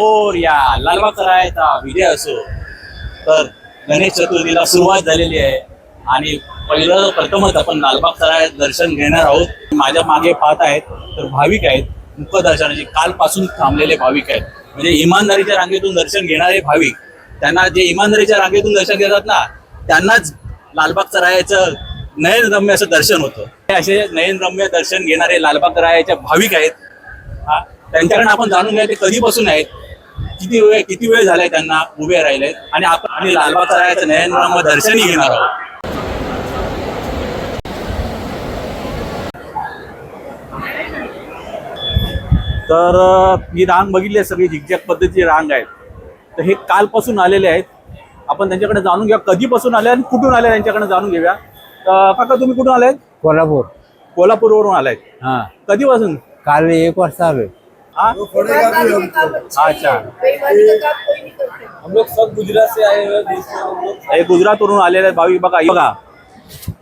मोरया लालबाग राहायचा विजय असो. तर गणेश चतुर्थीला सुरुवात झालेली आहे. आणि पहिलं प्रथमच आपण लालबाग सरायचं दर्शन घेणार आहोत. माझ्या मागे पाहत आहेत तर भाविक आहेत. मुखदर्शनाचे कालपासून थांबलेले भाविक आहेत. म्हणजे इमानदारीच्या रांगेतून दर्शन घेणारे भाविक त्यांना जे इमानदारीच्या रांगेतून दर्शन घेतात ना त्यांनाच लालबाग रायाचं नयनरम्य असं दर्शन होतं. हे असे नयनरम्य दर्शन घेणारे लालबाग रायाचे भाविक आहेत. त्यांच्याकडे आपण जाणून घ्या ते कधीपासून आहेत? किती वेळ किती वेळ झालाय त्यांना उभे राहिले आणि आपण आणि लालबागचा रायाचं नयनरम्य दर्शनही घेणार आहोत. तर ही रांग बघितली आहे सगळी झिकझॅक पद्धतीची रांग आहे तर हे कालपासून आलेले आहेत. आपण त्यांच्याकडे जाणून घ्या कधीपासून आले आणि कुठून आले त्यांच्याकडे जाणून घेऊया. तर काका तुम्ही कुठून आलाय कोल्हापूर. कोल्हापूरवरून आलाय. हा. कधीपासून? काल एक वाजता आलोय. अच्छा। हम लोग सब गुजरात से आए हुए हैं हे गुजरातवरून आलेले भाविक बघा ही बघा.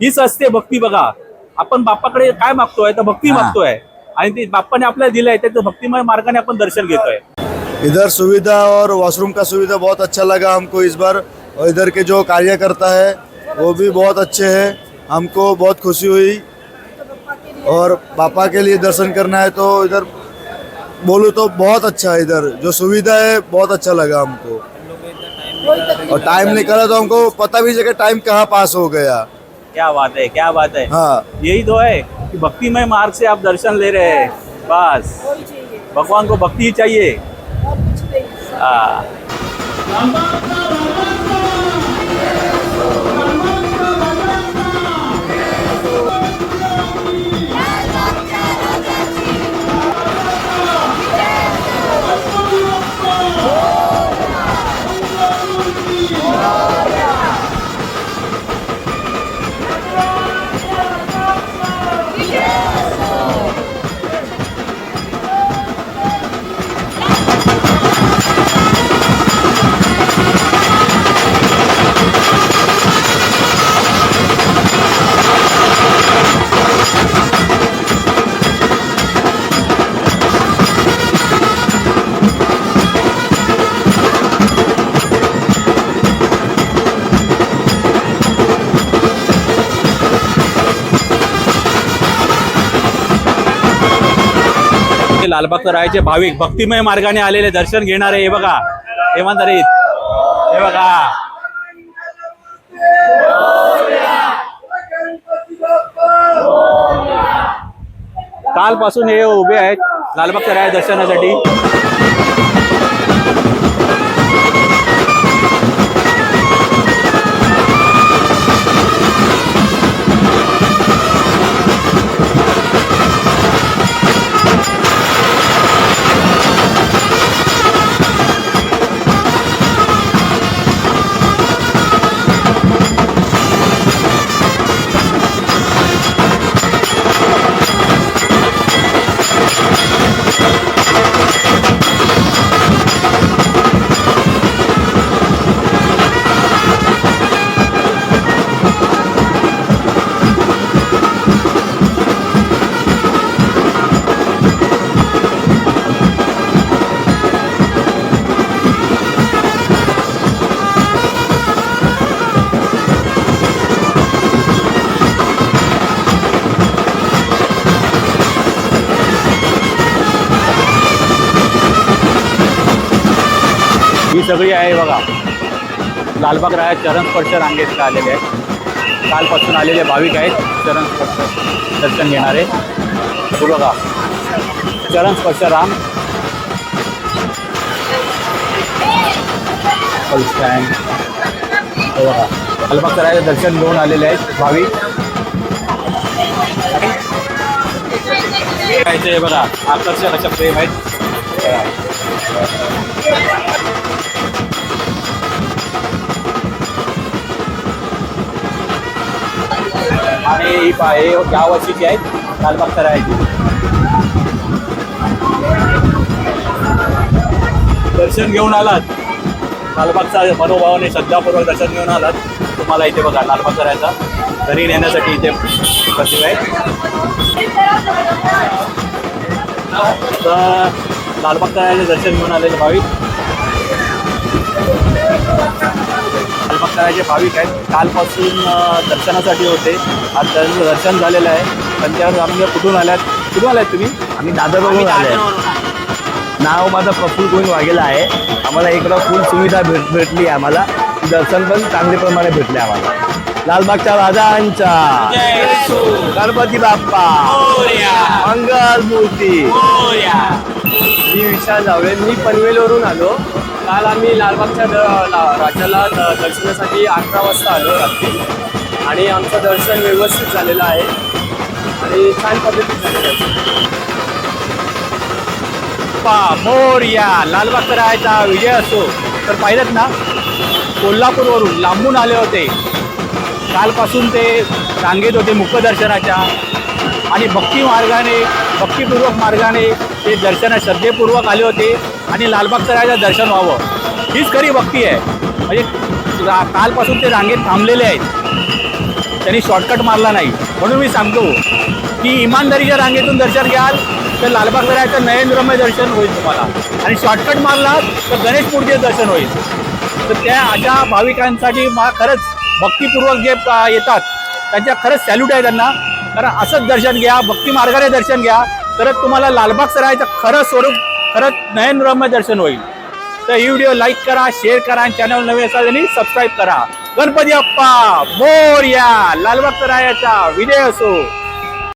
हीच असते भक्ती बघा. आपण बाप्पाकडे काय मागतोय? तर भक्ती मागतोय. आणि ती बाप्पाने आपल्याला दिलंय त्याचं भक्तिमय मार्गाने आपण दर्शन घेतोय. इधर सुविधा और वॉशरूम का सुविधा बहुत अच्छा लगा हमको इस बार। और इधर के जो कार्यकर्ता है वो भी बहुत अच्छे हैं। हमको बहुत खुशी हुई। और पापा के लिए दर्शन करना है तो इधर बोलूँ तो बहुत अच्छा है इधर। जो सुविधा है बहुत अच्छा लगा हमको। और टाइम निकाला तो हमको पता भी जगह टाइम कहाँ पास हो गया। क्या बात है क्या बात है। हाँ। यही तो है कि भक्तिमय मार्ग से आप दर्शन ले रहे हैं। बस। भगवान को भक्ति ही चाहिए। हाँ। हे राहायचे भाविक भक्तिमय मार्गाने आलेले दर्शन घेणारे हे बघा. इमानदारीत हे बघा. कालपासून हे उभे आहेत लालबागच्या राय दर्शनासाठी. सगळी आहे बघा. लालबाग राया चरण स्पर्श रांगेत आलेले आहेत. भाविक आहेत. चरण स्पर्श दर्शन घेणारे. हे चरण स्पर्श रांग स्टँड. हे दर्शन घेऊन आलेले आहेत भाविक. हे बघा. आकर्षक अशा प्रेम आहेत. ही पा हे या वर्षीची आहेत. लालबाग सरायची दर्शन घेऊन आलात. लालबागचा मनोभावाने श्रद्धापूर्वक दर्शन घेऊन आलात. तुम्हाला इथे बघा लालबाग सरायचा घरी नेण्यासाठी इथे प्रतिभा आहे तर लालबाग राजाचे दर्शन घेऊन आलेले भाविक. राजाचे भाविक आहेत. कालपासून दर्शनासाठी होते. आज त्यांचं दर्शन झालेलं आहे. त्यांच्यावर आम्ही कुठून आल्यात? कुठून आल्यात तुम्ही? आम्ही दादरवरून आले. नाव माझं प्रफुल गोविंद वाघेला आहे. आम्हाला इकडं फुल सुविधा भेट भेटली आम्हाला. दर्शन पण चांगले प्रमाणे भेटले आम्हाला. लालबागच्या राजांचा गणपती बाप्पा. मंगल मूर्ती. मी विशाल जावळे. मी पनवेलवरून आलो. काल आम्ही लालबागच्या द- राजाला द- दर्शनासाठी अकरा वाजता आलो रात्री. आणि आमचं दर्शन व्यवस्थित झालेलं आहे. आणि छान पद्धतीत झालेलं आहे. पा मोर्या लालबागचा राहायचा विजय असो तर पाहिलं ना? कोल्हापूरवरून लांबून आले होते. कालपासून ते रांगेत होते मुखदर्शनाच्या आणि भक्ती मार्गाने भक्तिपूर्वक मार्गाने ते दर्शना श्रद्धेपूर्वक आले होते. आणि लालबागचं राहायचं दर्शन व्हावं. हीच खरी भक्ती आहे. म्हणजे रा- कालपासून ते रांगेत थांबलेले आहेत. त्यांनी शॉर्टकट मारला नाही. म्हणून मी सांगतो की इमानदारीच्या रांगेतून दर्शन घ्याल तर लालबाग राहायचं नयनरम्य दर्शन होईल तुम्हाला. आणि शॉर्टकट मारलात तर गणेश मूर्तीचं दर्शन होईल. तर त्या अशा भाविकांसाठी मा खरंच भक्तिपूर्वक जे येतात त्यांच्या खरंच सॅल्यूट आहे त्यांना. कारण असंच दर्शन घ्या भक्ती मार्गाने दर्शन घ्या. तरच तुम्हाला लालबाग सरायचं खरं स्वरूप खरंच नयनरम्य दर्शन होईल. तर ही व्हिडिओ लाईक करा शेअर करा आणि चॅनल नवीन असाल त्यांनी सबस्क्राईब करा. गणपती अप्पा मोरया लालबाग रायाचा विजय असो.